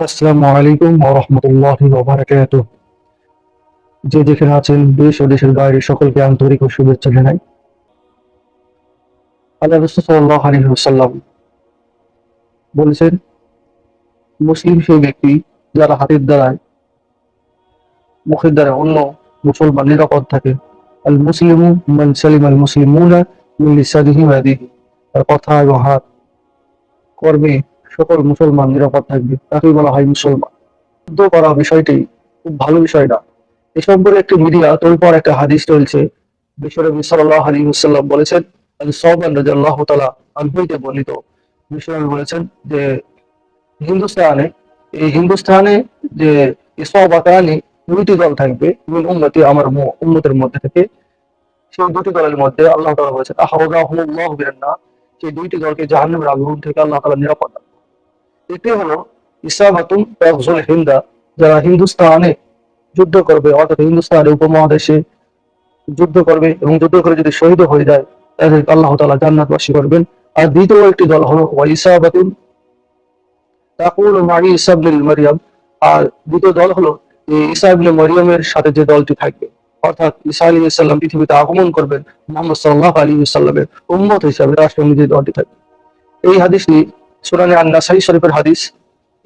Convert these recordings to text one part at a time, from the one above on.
আসসালামু আলাইকুম যে যেখানে আছেন, দেশ ও দেশের বাইরে সকলকে আন্তরিক ও শুভেচ্ছা জানাই। আল্লাহ বলেছেন, মুসলিম সেই ব্যক্তি যারা হাতের দ্বারায়, মুখের দ্বারা অন্য মুসলমান নিরাপদ থাকে। আল মুসলিমু মান সালিম আল মুসলিমুনা মিন লিসানিহি তার কথা এবং হাত, কর্মে সকল মুসলমান নিরাপদ থাকবে। তাকেই বলা হয় মুসলমান। যুদ্ধ করা বিষয়টি খুব ভালো বিষয় না। এ সম্পর্কে একটি মিডিয়া তোর একটা হাদিস চলছে। বিশ্বনবী সাল্লাহ আলী সাল্লাম বলেছেন রাজাল্লাহ তালা বর্ণিত। বলেছেন যে, হিন্দুস্তানে, এই হিন্দুস্তানে যে ইসবাতানি দুইটি দল থাকবে, মিন উম্মতি আমার উম্মতের মধ্যে থেকে। সেই দুটি দলের মধ্যে আল্লাহ তালা বলেছেন বিরান্না সেই দুইটি দলকে জাহান্নামের আগুন থেকে আল্লাহ তালা নিরাপদ এটি হলো ইসাবাতুন তাগজুল হিন্দা, যারা হিন্দুস্তানে যুদ্ধ করবে, অর্থাৎ হিন্দুস্তানের উপমহাদেশে যুদ্ধ করবে এবং যুদ্ধ করে যদি শহীদ হয়ে যায় তাদেরকে আল্লাহ তালা জান্নাতবাসী করবেন। আর দ্বিতীয় একটি দল হলো ইসাবাতুন তাকুল মারি ইসাবলিল মারিয়াম আর দ্বিতীয় দল হলো ইবনে মরিয়মের সাথে যে দলটি থাকবে, অর্থাৎ ঈসা আলী ইসলাম পৃথিবীতে আগমন করবেন, মোহাম্মদ সাল্লাহ আলী ইসলামের উম্মত হিসাবে রাষ্ট্র যে দলটি থাকবে। এই হাদিসটি সুরানে আন্না সাই শরীফের হাদিস।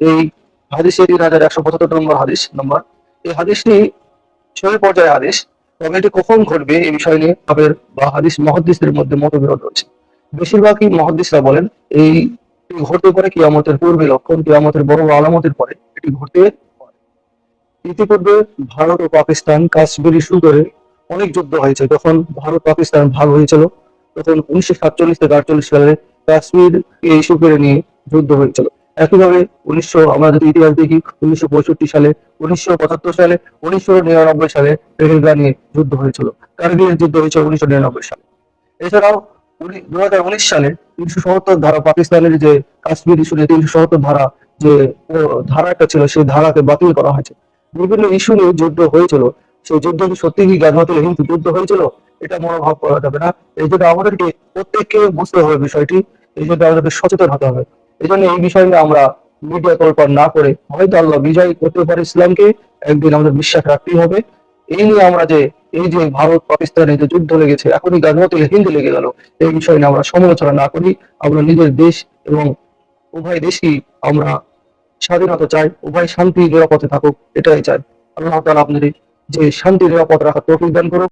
এই হাদিসে তিন হাজার একশো পঁচাত্তর নম্বর হাদিস, নম্বর। এই হাদিসটি ছয় পর্যায়ে হাদিস তবে এটি কখন ঘটবে এই বিষয় নিয়ে তাদের বা হাদিস মহাদিসদের মধ্যে মতবিরোধ রয়েছে। বেশিরভাগই মহাদিসরা বলেন, এই ঘটতে পারে কিয়ামতের পূর্বে, লক্ষণ কিয়ামতের বড় আলামতের পরে এটি ঘটতে পারে। ইতিপূর্বে ভারত ও পাকিস্তান কাশ্মীর ইস্যু করে অনেক যুদ্ধ হয়েছে। যখন ভারত পাকিস্তান ভাগ হয়েছিল, তখন উনিশশো সাতচল্লিশ থেকে আটচল্লিশ সালে কাশ্মীর ইস্যু করে নিয়ে যুদ্ধ হয়েছিল। একইভাবে উনিশশো, আমরা যদি ইতিহাস দেখি, উনিশশো পঁয়ষট্টি সালে, উনিশশো পঁচাত্তর সালে, উনিশশো নিরানব্বই সালে পেহেলগা নিয়ে যুদ্ধ হয়েছিল। কার্গিলের যুদ্ধ হয়েছে উনিশশো সালে। এছাড়াও দু হাজার উনিশ সালে তিনশো সত্তর ধারা পাকিস্তানের যে কাশ্মীর ইস্যুতে তিনশো সত্তর ধারা যে, ও ধারা একটা ছিল, সেই ধারাকে বাতিল করা হয়েছে। বিভিন্ন ইস্যু নিয়ে যুদ্ধ হয়েছিল। সেই যুদ্ধ কি সত্যি কি গাজওয়াতুল হিন্দু যুদ্ধ হয়েছিল? এটা মনোভাব করা যাবে না। এই জন্য আমাদেরকে প্রত্যেককে বুঝতে হবে বিষয়টি। এই জন্য আমাদেরকে সচেতন হতে হবে। এই জন্য এই বিষয় আমরা মিডিয়া তোলপাড় না করে হয়তো আল্লাহ বিজয় করতে পারে ইসলামকে, একদিন আমাদের বিশ্বাস রাখতেই হবে। এই নিয়ে আমরা যে, এই যে ভারত, পাকিস্তানে যে যুদ্ধ লেগেছে, এখনই গাজওয়াতুল হিন্দ লেগে গেল। এই বিষয় নিয়ে আমরা সমালোচনা না করি। আমরা নিজের দেশ এবং উভয় দেশই আমরা স্বাধীনতা চাই, উভয় শান্তি নিরাপদে থাকুক, এটাই চাই। আল্লাহ তাআলা আপনাদের যে শান্তি, নিরাপদ রাখার তৌফিক করুক।